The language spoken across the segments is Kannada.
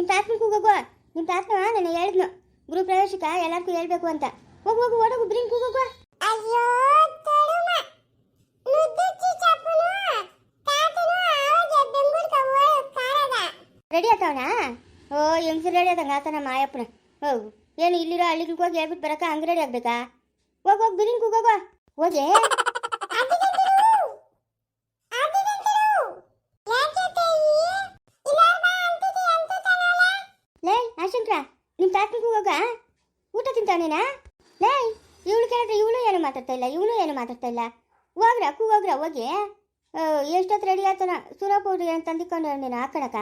ನಿಮ್ಮ ತಾತನ ಕೂಗೋಗು ನಿಮ್ಮ ತಾತನ ನಾನು ಹೇಳಿದ್ನು. ಗುರು ಪ್ರವೇಶಕ್ಕೆ ಎಲ್ಲರಿಗೂ ಹೇಳ್ಬೇಕು ಅಂತ. ಹೋಗು ಹೋಗು ಓಡೋಗು ಬ್ರಿಂಗ್ ಅಯ್ಯೋ ಹೋಗ ಕಾರದ. ರೆಡಿ ಆತವನ ಓ ಹೆಂಗ್ಸರು ರೆಡಿ ಆದಂಗ ಆತನ ಮಾಯಪ್ಪನ. ಹೋಗು ಏನು ಇಲ್ಲಿರೋ ಹಳ್ಳಿಗಳಿಗೆ ಹೋಗಿ ಹೇಳ್ಬಿಟ್ಟು ಬರಕ ಹಂಗೆ ರೆಡಿ ಆಗ್ಬೇಕಾ? ಹೋಗಿ ಹೋಗಿ ಬಿರಿಂಗ್ ಕೂಗೋಗು ಹೋಗಿ. ಲೇ ಆಶಂಕ್ರ ನಿಮ್ಮ ತಾತನ ಹೋಗ? ಊಟ ತಿಂತಾವನೇನಾ ಲೈ ಇವಳು ಕೇಳಿದ್ರೆ ಇವಳು ಏನು ಮಾತಾಡ್ತಾ ಇಲ್ಲ ಇವಳು ಏನು ಮಾತಾಡ್ತಾ ಇಲ್ಲ? ಹೋಗ್ರ ಕೂಗೋಗ್ರ ಹೋಗಿ. ಎಷ್ಟೊತ್ತು ರೆಡಿ ಆತನ ಸುರ ಪೌಡ್ರಿ ಏನು ತಂದಿಕೊಂಡು ನೀನು ಹಾಕೊಳಕ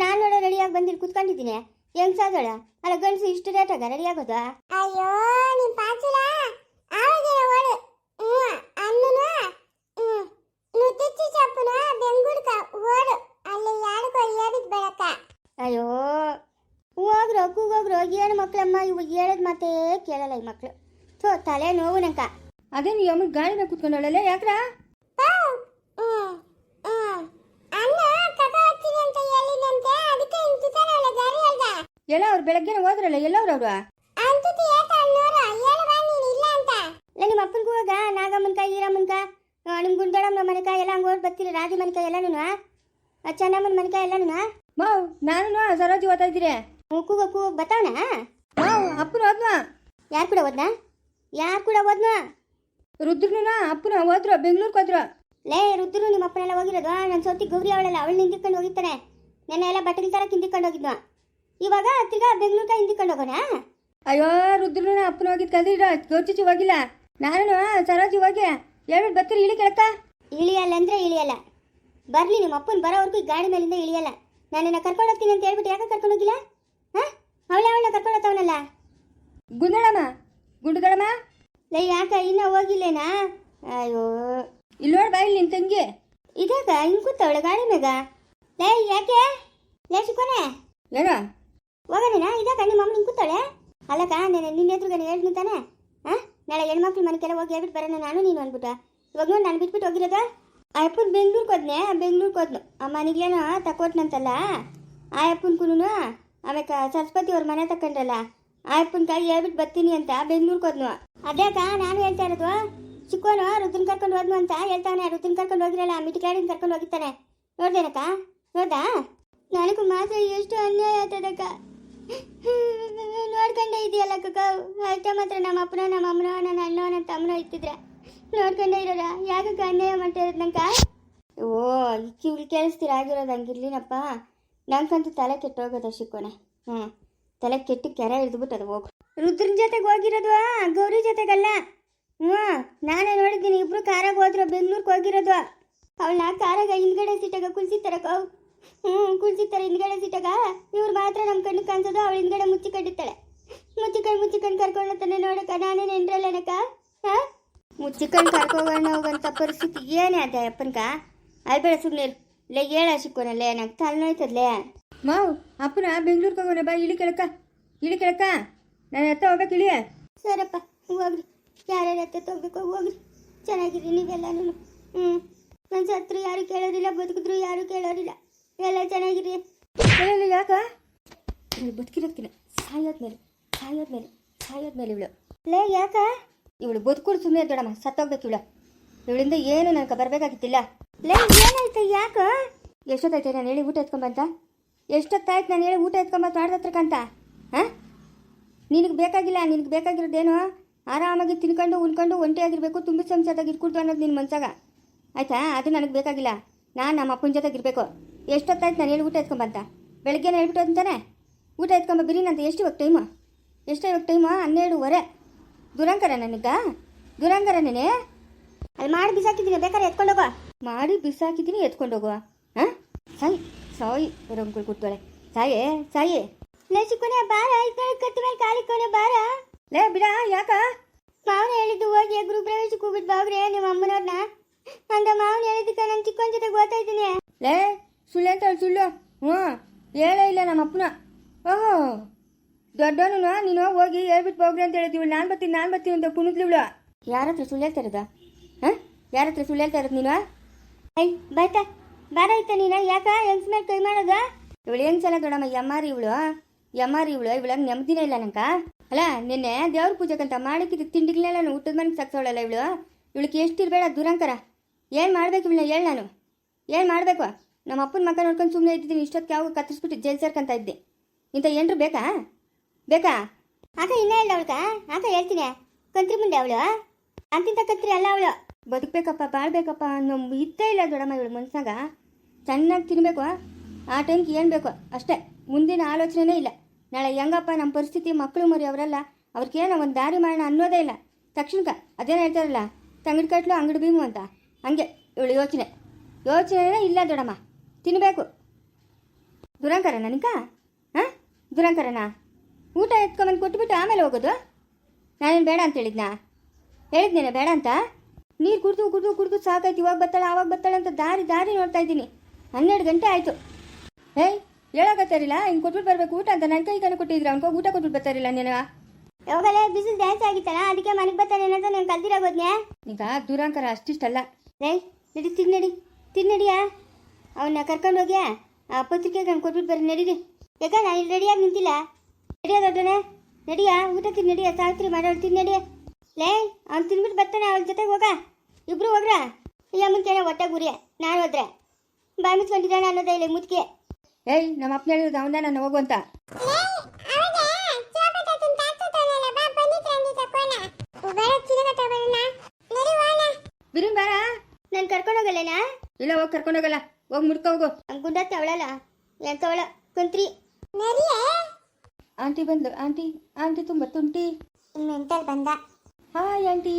ನಾನು ನೋಡೋ ರೆಡಿಯಾಗಿ ಬಂದಿಲ್ಲಿ ಕುತ್ಕೊಂಡಿದ್ದೀನಿ. ಹೆಂಗ್ ಸಾದೋಳ ಅಲ್ಲ ಗಂಡಸು ಇಷ್ಟು ರೇಟಾಗ ರೆಡಿ ಆಗೋದು? ಅಯ್ಯೋ ನೀನ್ ಪಾಚಿಲ. ಆವಾಗ ಓಡು. ಅನ್ನನು? ಚಪ್ಪನ? ಅಲ್ಲಿ ಬೆಳಕ ಅಯ್ಯೋ ಏನು ಮಕ್ಕಳಮ್ಮ ಇವು ಹೇಳೋದು ಮಾತೇ ಕೇಳಲ್ಲ ಈ ಮಕ್ಕಳು ಥೋ ತಲೆ ನೋವು ನಂಕ ಅದೇ ನೀ ಗಾಳಿ ಮೇಲೆ ಕುತ್ಕೊಂಡಳಲ್ಲ ಯಾಕ್ರ? ಎಲ್ಲ ಅವ್ರು ಬೆಳಗ್ಗೆನೆ ಹೋದ್ರಲ್ಲ ಎಲ್ಲವ್ರು ಅವ್ರು? ನಿಮ್ಮ ಅಪ್ಪನ ಕೂಗಾಗ ನಾಗಮ್ಮನ್ಕ ಈರಮ್ಮನ್ಕ ನಿಮ್ಮ ಗುಂಡಳಮ್ಮನ ಮನೆಕ ಎಲ್ಲ ಹಂಗೆ ಓಡ್ ಬರ್ತೀರಿ ರಾಜಿ ಮನೆಕ ಎಲ್ಲನೂ ಚೆನ್ನಮ್ಮನ ಮನೆಕ ಎಲ್ಲನೂ ಮಾವ್ ನಾನು ಸರೋಜಿ ಓದ್ತಾ ಇದ್ದೀರಿ. ಕೂಗ ಬತ್ತಾವಣ ಮಾವ್ ಅಪ್ಪನ ಹೋದ್ನ. ಯಾರು ಕೂಡ ಹೋದ್ನ? ಯಾರು ಕೂಡ ಹೋದ್ನ? ರುದ್ರನ ಅಪ್ಪನ ಹೋದ್ರು ಬೆಂಗ್ಳೂರ್ಗೆ ಹೋದ್ರ. ಲೇ ರುದ್ರು ನಿಮ್ಮ ಅಪ್ಪನೆಲ್ಲ ಹೋಗಿರೋದು. ನನ್ನ ಸೊತ್ತಿ ಗೌರಿ ಅವಳಲ್ಲ ಅವಳು ನಿಂತಿಕೊಂಡು ಹೋಗಿರ್ತಾನೆ. ನೆನ್ನೆ ಎಲ್ಲ ಬಟ್ಟೆ ತರ ಕಿಂದಿಕೊಂಡು ಹೋಗಿದ್ನು ಇವಾಗ ತಿರ್ಗಾ ಬೆಂಗ್ಳೂರ್ಗೆ ಹಿಂದಿಕೊಂಡು ಹೋಗೋಣ? ಅಯ್ಯೋ ರುದ್ರನ ಅಪ್ಪನ ಹೋಗಿದ್ ಕಲ್ದಿರ ಗೌರ್ಚಿಚ್ಚಿ ಹೋಗಿಲ್ಲ. ನಾನು ಸರೋಜಿ ಹೋಗಿ ಹೇಳ್ಬಿಟ್ಟು ಬರ್ತೀರಿ ಇಳಿ ಕೆಳಕ ಇಳಿಯಲ್ಲ ಅಂದ್ರೆ ಇಳಿಯಲ್ಲ. ಬರ್ಲಿ ನಿಮ್ಮ ಅಪ್ಪನ ಬರೋವರೆಗೂ ಈ ಗಾಡಿ ಮೇಲಿಂದ ಇಳಿಯಲ್ಲ. ನಾನು ಕರ್ಕೊಂಡು ಹೋಗ್ತೀನಿ ಅಂತ ಹೇಳ್ಬಿಟ್ಟು ಯಾಕೆ ಕರ್ಕೊಂಡು ಹೋಗಿಲ್ಲ? ಅವಳೆ ಅವಳನ್ನ ಕರ್ಕೊಂಡು ಹೋಗ್ತಾವನಲ್ಲ ಗುಂಡಳಮ್ಮ ಗುಂಡುಗಳಮ್ಮ. ಲೈ ಯಾಕ ಇನ್ನೂ ಹೋಗಿಲ್ಲೇನಾ? ಅಯ್ಯೋ. ಇಲ್ಲಿ ನೋಡ್ ಬಾ ಇಲ್ಲಿ ನಿನ್ ತಂಗಿ. ಇದಾಗ ಹಿಂಗ್ ಕೂತವಳೆ ಗಾಳಿ ಮೇಗ ಲೈ ಯಾಕೆ? ಲೇ ಶಿಕೋನೆ. ಏನೋ? ಹೋಗೋಣ ಇದಾಗ ನಿಮ್ಮ ಅಮ್ಮ ಹಿಂಗ್ ಕೂತಾಳೆ ಅಲ್ಲಕ್ಕ ನಾನು ನಿನ್ನ ಎದುರುಗಡೆ ಹೇಳ್ತೀನಿ ತಾನೆ. ಹಾ ನಾಳೆ ಹೆಣ್ಮಕ್ಳು ಮನೆಗೆಲ್ಲ ಹೋಗಿ ಹೇಳ್ಬಿಟ್ಟು ಬರೋಣ ನಾನು ನೀನು ಅಂದ್ಬಿಟ್ಟ. ಇವಾಗ ನೋಡಿ ನಾನು ಬಿಟ್ಬಿಟ್ಟು ಹೋಗಿರೋದ. ಆ ಅಪ್ಪನ ಬೆಂಗ್ಳೂರ್ಗೆ ಹೋದ್ನೆ ಬೆಂಗ್ಳೂರ್ಗೆ ಹೋದ್ನು. ಆ ಮನೆಗ್ಲೇನೋ ತಕೊಟ್ನಂತಲ್ಲ ಆ ಅಪ್ಪನ್ಕೂನು ಆಮೇಲೆ ಸರಸ್ವತಿ ಅವ್ರ ಮನೆ ತಕೊಂಡ್ರಲ್ಲ ಕೈ ಹೇಳ್ಬಿಟ್ಟು ಬರ್ತೀನಿ ಅಂತ ಬೆಂಗ್ಳೂರ್ಗೆ ಹೋದ್ನು. ಅದೇಕ ನಾನು ಹೇಳ್ತಾ ಇರೋದು. ಚಿಕ್ಕೋನು ರುದ್ರನ್ ಕರ್ಕೊಂಡು ಹೋದ್ನು ಅಂತ ಹೇಳ್ತಾನೆ. ರುದ್ರನ್ ಕರ್ಕೊಂಡು ಹೋಗಿರಲ್ಲ ಮಿಟಿಕಾಡಿನ ಕರ್ಕೊಂಡು ಹೋಗಿರ್ತಾನೆ. ನೋಡ್ದೇನಕ್ಕ ನೋಡ್ದಾ? ನನಗೂ ಮಾತ್ರ ಎಷ್ಟು ಅನ್ಯಾಯ ಆಯ್ತದಕ್ಕ ನೋಡ್ಕೊಂಡೆ ಇದೆಯಲ್ಲ ಕಕ್ಕ ಅಷ್ಟೇ ಮಾತ್ರ ನಮ್ಮ ಅಪ್ಪನ, ನಮ್ಮ ಅಮ್ಮನ, ನನ್ನ ಅಣ್ಣ ನನ್ನ ತಮ್ಮನ ಇತ್ತಿದ್ರೆ ನೋಡ್ಕೊಂಡೆ ಇರೋದ? ಯಾಕಕ್ಕ ಅನ್ಯಾಯ ಮಾಡ್ತಾ ಇರೋದು ನಂಗೆ? ಓ ಇಕ್ಕಿ ಕೇಳಿಸ್ತೀರ? ಆಗಿರೋದು ಹಂಗಿರ್ಲಿನಪ್ಪ. ನಂಗಂತೂ ತಲೆ ಕೆಟ್ಟೋಗೋದು ಶಿಕ್ಕೋನೆ ಹ್ಞೂ ತಲೆ ಕೆಟ್ಟು ಕೆರೆ ಹಿಡಿದ್ಬಿಟ್ಟು ಅದು ಹೋಗು. ರುದ್ರನ ಜೊತೆಗೆ ಹೋಗಿರೋದು ಗೌರಿ ಜೊತೆಗಲ್ಲ? ಹ್ಞೂ ನಾನೇ ನೋಡಿದ್ದೀನಿ, ಇಬ್ರು ಕಾರಾಗ ಹೋದ್ರು, ಬೆಂಗ್ಳೂರ್ಗೆ ಹೋಗಿರೋದು. ಅವಳನ್ನ ಕಾರಾಗ ಹಿಂದ್ಗಡೆ ಸೀಟಾಗ ಕೌ ಹ್ಞೂ ತರ ಹಿಂದ್ಗಡೆ ಸೀಟಾಗ ಇವ್ರು ಮಾತ್ರ ನಮ್ಮ ಕಣ್ಣು ಕಾಣಿಸೋದು, ಅವಳು ಹಿಂದ್ಗಡೆ ಮುಚ್ಚಿಕೊಂಡಿರ್ತಾಳೆ. ಮುಚ್ಚಿಕೊಂಡು ಮುಚ್ಚಿಕೊಂಡು ಕರ್ಕೊಂಡತಾನೆ ನೋಡಕ್ಕ, ನಾನೇ ನೆನ್ರಲ್ಲನಕ್ಕ ಹಾಂ? ಮುಚ್ಚಿಕೊಂಡು ಕರ್ಕೊಂಡು ಹೋಗೋಂಥ ಪರಿಸ್ಥಿತಿ ಏನೇ ಅದ ಅಪ್ಪನ್ಕ? ಅಲ್ಬೇಡ ಸುಮ್ಮನೆ ಲೇ ಹೇಳ ಸಿಕ್ಕೋನಲ್ಲೇ ನಂಗೆ ತಲೆನೋಯ್ತದ್ಲೇ ಮಾವ್ ಅಪ್ಪನ ಬೆಂಗ್ಳೂರ್ಗೆ ಹೋಗೋಣ ಬಾ ಇಳಿ ಕೆಳಕ ಇಳಿ ಕೆಳಕ ನಾನು ಎತ್ತ ಹೋಗ್ಬೇಕು ಇಳಿಯ ಸರಪ್ಪ ಹೋಗ್ರಿ ಯಾರ್ಯಾರ ಎತ್ತ ಹೋಗ್ಬೇಕು ಹೋಗ್ರಿ ಚೆನ್ನಾಗಿರಿ ನೀವೆಲ್ಲನೂ. ಹ್ಞೂ ನನ್ನ ಸತ್ರು ಯಾರು ಕೇಳೋರಿಲ್ಲ ಬದುಕಿದ್ರು ಯಾರು ಕೇಳೋರಿಲ್ಲ ಎಲ್ಲ ಚೆನ್ನಾಗಿರಿ. ಹೇಳಿ ಯಾಕ? ಇವಳು ಬದುಕಿರೋದ್ಕಿನ ಸಾಯೋದ್ಮೇಲೆ ಸಾಯೋದ್ಮೇಲೆ ಸಾಯೋದ್ಮೇಲೆ ಇವಳು. ಲೇ ಯಾಕ? ಇವಳು ಬದುಕುಡು ಸುಮ್ಮನೆ ದೊಡಮ್ಮ ಸತ್ತೋಗ್ಬೇಕು ಇವಳು. ಇವಳಿಂದ ಏನು ನನಗೆ ಬರಬೇಕಾಗಿತ್ತಿಲ್ಲ. ಲೇ, ಏನಾಯ್ತು ಯಾಕೆ? ಎಷ್ಟೊತ್ತಾಯ್ತು ನಾನು ಹೇಳಿ ಊಟ ಎತ್ಕೊಂಬಂತ ಎಷ್ಟೊತ್ತಾಯ್ತು ನಾನು ಹೇಳಿ ಊಟ ಎತ್ಕೊಂಬಂತ ಮಾಡ್ದತ್ರಕ್ಕಂತ ಹಾಂ? ನಿನಗೆ ಬೇಕಾಗಿಲ್ಲ, ನಿನಗೆ ಬೇಕಾಗಿರೋದೇನು? ಆರಾಮಾಗಿ ತಿನ್ಕೊಂಡು, ಉಣ್ಕೊಂಡು, ಒಂಟಿಯಾಗಿರಬೇಕು ತುಂಬಿ ಸಂಸದಾಗಿ ಇಟ್ಕೊಡ್ತು ಅನ್ನೋದು ನಿನ್ನ ಮನ್ಸಾಗ. ಆಯ್ತಾ? ಅದು ನನಗೆ ಬೇಕಾಗಿಲ್ಲ. ನಾನು ನಮ್ಮ ಅಪ್ಪನ ಜೊತೆಗೆ ಇರಬೇಕು. ಎಷ್ಟೊತ್ತಾಯ್ತು ನಾನು ಹೇಳಿ ಊಟ ಎತ್ಕೊಂಬಂತ ಬೆಳಗ್ಗೆನೇ ಹೇಳ್ಬಿಟ್ಟು ಅಂತಾನೆ ಊಟ ಎತ್ಕೊಂಬ ಬಿರಿನಂತ ಎಷ್ಟು ಇವಾಗ ಟೈಮು ಎಷ್ಟು ಇವಾಗ ಟೈಮು ಹನ್ನೆರಡುವರೆ. ದುರಂಕರ ನನಗ ದುರಂಕರ ನೀನೆ? ಅಲ್ಲಿ ಮಾಡಿ, ಬಿಸಾಕಿದ್ದೀನಿ ಬೇಕಾದ್ರೆ ಎತ್ಕೊಂಡೋಗೋ ಮಾಡಿ ಬಿಸಾಕಿದ್ದೀನಿ ಹೋಗುವ. ಹಾಂ? ಸಾಯಿ ಸಾಯಿ ರಂಗುಳು ಕೂತ್ಕೊಳ್ಳೆ. ಸಾಯೇ, ಸಾಯಿ. ಲೇ ಚಿಕ್ಕೋನೆ ಬಾರ ಕತ್ತು ಮೇಲೆ ಕಾಲಿ ಕೊನೆ ಬಾರ. ಲೇ, ಬಿಡ, ಯಾಕ? ಮಾವನ ಹೇಳಿದ್ದು ಹೋಗಿ ಗುರು ಪ್ರವೇಶಕ್ಕೆ ಹೋಗ್ಬಿಟ್ಟು ಬಾವ್ರೆ, ನಿಮ್ಮ ಅಮ್ಮನವ್ರನ್ನ ಅಂತ ಮಾವನ ಹೇಳಿದ್ದಕ್ಕೆ ನಾನು ಚಿಕ್ಕವನ ಜೊತೆ ಗೊತ್ತಾಯ್ತೀನಿ ಲೇ, ಸುಳ್ಳು ಅಂತ ಸುಳ್ಳು. ಹ್ಞೂ, ಹೇಳೇ ಇಲ್ಲ ನಮ್ಮ ಅಪ್ಪನ. ಓಹೋ ದೊಡ್ಡವನು ನೀನು ಹೋಗಿ ಹೇಳ್ಬಿಟ್ಟು ಹೋಗ್ರಿ ಅಂತ ಹೇಳಿದ್ವಿ ನಾನು ಬರ್ತೀನಿ ನಾನು ಬರ್ತೀನಿ ಅಂತ ಕುಣಿದ್ಲಿ ಇವಳು. ಯಾರ ಹತ್ರ ಸುಳ್ಳು ಹೇಳ್ತಾ ಇರೋದ? ಹಾಂ? ಯಾರ ಹತ್ರ ಸುಳ್ಳು ಹೇಳ್ತಾ ಇರೋದು ನೀನು? ಐ ಬಾಯ್ತಾ ಬಾರ ನೀನ. ಯಾಕ? ಹೆಂಗ್ಸ್ ಮೇಲೆ ಕೈ ಮಾಡೋದ? ಇವಳು ಏನು ಸಲ ದೊಡಮ್ಮ ಎಮ್ಮಾರಿ ಇವಳು? ಎಮ್ಮಾರಿ ಇವಳು? ಇವಳಂಗೆ ನೆಮ್ಮದಿನೇ ಇಲ್ಲ ನಂಕ ಅಲ್ಲ, ನಿನ್ನೆ ದೇವ್ರ ಪೂಜೆಗಂತ ಮಾಡಿಕ್ಕಿದ ತಿಂಡಿಗಳನ್ನೆಲ್ಲ ಊಟದ ಮನೆಗೆ ಸಾಕ್ಸೋಳಲ್ಲ ಇವಳು? ಇವಳಿಗೆ ಎಷ್ಟಿರಬೇಡ ದುರಂಕರ. ಏನು ಮಾಡ್ಬೇಕು ಇವಳನ್ನ ಹೇಳ ನಾನು. ಏನು ಮಾಡಬೇಕು? ನಮ್ಮ ಅಪ್ಪನ ಮಕ್ಕ ನೋಡ್ಕೊಂಡು ಸುಮ್ಮನೆ ಇದ್ದಿದ್ದೀನಿ. ಇಷ್ಟೊತ್ತಿಗೆ ಯಾವಾಗ ಕತ್ತರಿಸ್ಬಿಟ್ಟು ಜೈಲ್ ಸೇರ್ಕೊಂತ ಇದ್ದೆ. ಇಂಥ ಏನರು ಬೇಕಾ? ಬೇಕಾ? ಆಗ ಇನ್ನೇ ಇಲ್ಲ ಅವಳಕ. ಆಗ ಹೇಳ್ತೀನಿ. ಕಂತ್ರಿ ಮುಂದೆ ಅವಳು. ಅಂತಿಂತ ಕಂತ್ರಿ ಅಲ್ಲ ಅವಳು. ಬದುಕಬೇಕಪ್ಪ, ಬಾಳ್ಬೇಕಪ್ಪ ಅನ್ನೋ ಇದ್ದೇ ಇಲ್ಲ ದೊಡ್ಡಮ್ಮ ಇವಳು ಮನ್ಸಾಗ ಚೆನ್ನಾಗಿ ತಿನ್ನಬೇಕು ಆ? ಟೈಮ್ಗೆ ಏನು ಬೇಕು? ಅಷ್ಟೇ. ಮುಂದಿನ ಆಲೋಚನೆನೇ ಇಲ್ಲ. ನಾಳೆ ಹೆಂಗಪ್ಪ ನಮ್ಮ ಪರಿಸ್ಥಿತಿ ಮಕ್ಕಳು ಮರಿ ಅವರೆಲ್ಲ, ಅವ್ರಿಗೇನೋ ಒಂದು ದಾರಿ ಮಾಡೋಣ ಅನ್ನೋದೇ ಇಲ್ಲ. ತಕ್ಷಣಕ್ಕೆ ಅದೇನು ಹೇಳ್ತಾರಲ್ಲ, ತಂಗಡಿ ಕಟ್ಲು, ಅಂಗಡಿ ಬೀಮು ಅಂತ. ಹಂಗೆ ಇವಳು ಯೋಚನೆ. ಯೋಚನೆನೇ ಇಲ್ಲ ದೊಡಮ್ಮ ತಿನ್ನಬೇಕು ದುರಂಕರ ನನಗ? ಹಾಂ ದುರಂಕರನಾ? ಊಟ ಎತ್ಕೊಂಬಂದು ಕೊಟ್ಬಿಟ್ಟು ಆಮೇಲೆ ಹೋಗೋದು? ನಾನೇನು ಬೇಡ ಅಂತ ಹೇಳಿದ್ನಾ? ಹೇಳಿದ್ನೇನೆ ಬೇಡ ಅಂತ? ನೀರು ಕುಡಿದು ಕುಡಿದು ಕುಡಿದು ಸಾಕಾಯ್ತು. ಇವಾಗ ಬರ್ತಾಳೆ ಆವಾಗ ಬರ್ತಾಳೆ ಅಂತ ದಾರಿ ದಾರಿ ನೋಡ್ತಾ ಇದ್ದೀನಿ. ಹನ್ನೆರಡು ಗಂಟೆ ಆಯಿತು. ಏಯ್ ಹೇಳಕತ್ತಾರಿಲ್ಲ ಹಿಂಗೆ ಕೊಟ್ಬಿಟ್ಟು ಬರಬೇಕು ಊಟ ಅಂತ. ನನ್ನ ಕೈ ಕೊಟ್ಟಿದ್ರು ಅವ್ನಿಗೆ ಊಟ ಕೊಟ್ಬಿಟ್ಟು ಬರ್ತಾರಿಲ್ಲ ನೀನು. ಯಾವಾಗಲೇ ಬಿಸಿಲು ಜಾಸ್ತಿ ಆಗಿತ್ತಲ್ಲ ಅದಕ್ಕೆ ಮನೆಗೆ ಬರ್ತಾನೆ ಏನಂತ ನಾನು ಕಲ್ತಿರಾಗೋದ್ನೆ ಈಗ ದುರಂಕರ ಅಷ್ಟಿಷ್ಟಲ್ಲ. ಏಯ್ ನಡಿ ತಿನ್ನಡಿ ತಿನ್ನಡಿಯಾ? ಅವನ್ನ ಕರ್ಕೊಂಡು ಹೋಗ್ಯಾ ಆ ಪತ್ರಿಕೆ ನಾನು ಕೊಟ್ಬಿಟ್ಟು ಬರ್ರಿ ನಡೀರಿ. ಯಾಕ ನಾನು ಇಲ್ಲಿ ರೆಡಿಯಾಗಿ ನಿಂತಿಲ್ಲ? ನಡಿಯ ದೊಡ್ಡನೆ ನಡಿಯಾ? ಊಟ ತಿನ್ ನಡಿಯ. ಸಾವಿತ್ರಿ ಮಾಡೋಣ ತಿನ್ ನಡಿಯ. ಲೇ ಅವ್ನು ತಿನ್ಬಿಟ್ಟು ಬರ್ತಾನೆ ಅವ್ಳ ಜೊತೆಗೆ ಹೋಗ. ಇಬ್ರು ಹೋಗ್ರ ಇಲ್ಲ ಮುಂಚೆನೆ ಹೊಟ್ಟೆ ಗುರಿ ನಾನು ಹೋದ್ರೆ? ಬಾಯಿ ಮುಚ್ಕೊಂಡಿದ್ದಾನೆ ಅನ್ನೋದೇ ಇಲ್ಲಿ ಮುದ್ಕೆ ಏಯ್ ನಮ್ಮ ಅಪ್ಪನ ಹೇಳಿದ್ರು ಅವನ ನಾನು ಹೋಗುವಂತ ಬಿರುನ್ ಬಾರ ನಾನು ಕರ್ಕೊಂಡು ಹೋಗಲ್ಲೇನಾ? ಇಲ್ಲ ಹೋಗಿ ಕರ್ಕೊಂಡೋಗಲ್ಲ ಹೋಗಿ ಮುಡ್ಕೊ ಹೋಗು. ಗುಂಡತ್ತೆ ಅವಳಲ್ಲ? ಎಂತವಳ ಕುಂತ್ರಿ. ಆಂಟಿ ಬಂದು ಆಂಟಿ ಆಂಟಿ ತುಂಬ ತುಂಟಿ. ಮೆಂಟಲ್ ಬಂದ? Hi aunty.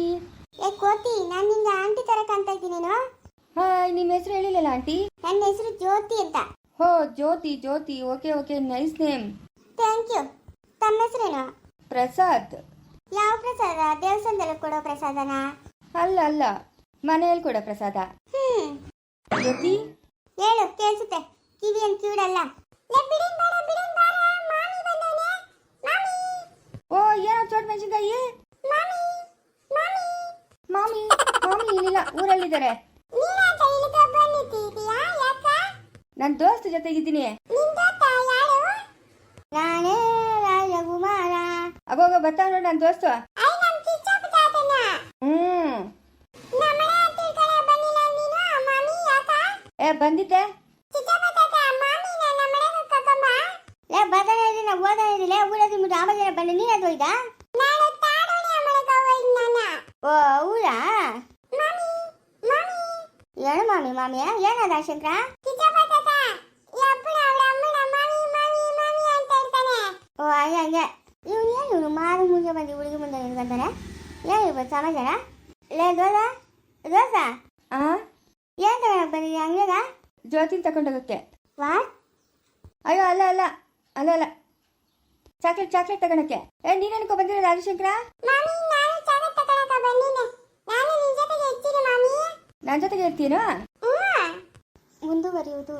ಏ ಕೋತಿ ನಾನು ನಿಂಗೆ ಆಂಟಿ ತರ ಕಾಣ್ತಾ ಇದ್ದೀನೇನು ಹಾಯ್ ನಿಮ್ಮ ಹೆಸರು ಹೇಳಿಲ್ಲಲ್ಲ ಆಂಟಿ? ನನ್ನ ಹೆಸರು ಜ್ಯೋತಿ ಅಂತ. ಹೋ Jyoti Jyoti okay okay nice name. Thank you ತಮ್ಮ ಹೆಸರೇನು? ಪ್ರಸಾದ್. ಯಾವ ಪ್ರಸಾದ? ದೇವಸ್ಥಾನದಲ್ಲಿ ಕೊಡೋ ಪ್ರಸಾದನ? ಅಲ್ಲ ಅಲ್ಲ ಮನೆಯಲ್ಲಿ ಕೊಡೋ ಪ್ರಸಾದ. ಹ್ಮ್. ಜ್ಯೋತಿ? ಹೇಳು ಕೇಳಿಸುತ್ತೆ. ಕಿವಿ ಕಿವಿಡಲ್ಲ ಓ ಏನೋ ಚೋಟ್ ಮೆಣಸಿನ್ಕಾಯಿ? ಮಾಮಿ ಮಾಮಿ. ಏನಿಲ್ಲ ಊರಲ್ಲಿದ್ದಾರೆ. ನನ್ನ ದೋಸ್ತ ಜೊತೆಗಿದ್ದೀನಿ. ಅಗೋಗ ಬರ್ತಾವ ನೋಡಿ ನನ್ನ ದೋಸ್ತು. ಹ್ಮ್. ಏ ಬಂದಿದ್ದೆ. ಚಿಕ್ಕಪ್ಪ ಮಾಮಿ ಮಾಮಿ ಏನದ ಮನೆಗೆ ಹಂಗೆ ಹಂಗೆ. ಇವನು ಏನು ಇವನು ಮಾರು ಮುಂದೆ ಬಂದು ಹುಡುಗಿ ಮುಂದೆ ನಿಂತ್ಕೊಂತಾನೆ ಏನು ಇವತ್ತು ಸಮಾಚಾರ ಲೇ ದೋಸ ದೋಸ ಆ? ಏನು ತಗೊಳಕ್ ಬಂದಿದ್ಯಾ? ಹಂಗೆಗ ಜ್ಯೋತಿ ತಗೊಂಡೋಗಕ್ಕೆ ವಾ ಅಯ್ಯೋ ಅಲ್ಲ ಅಲ್ಲ. ಅಲ್ಲ ಅಲ್ಲ. ಚಾಕ್ಲೇಟ್ ಚಾಕ್ಲೇಟ್ ತಗೊಳಕ್ಕೆ. ಏ ನೀನು ಬಂದಿರೋದು ಮಾಮಿ ನನ್ನ ಜೊತೆಗೆ ಇರ್ತೀನೋ ಮುಂದುವರಿಯುವುದು.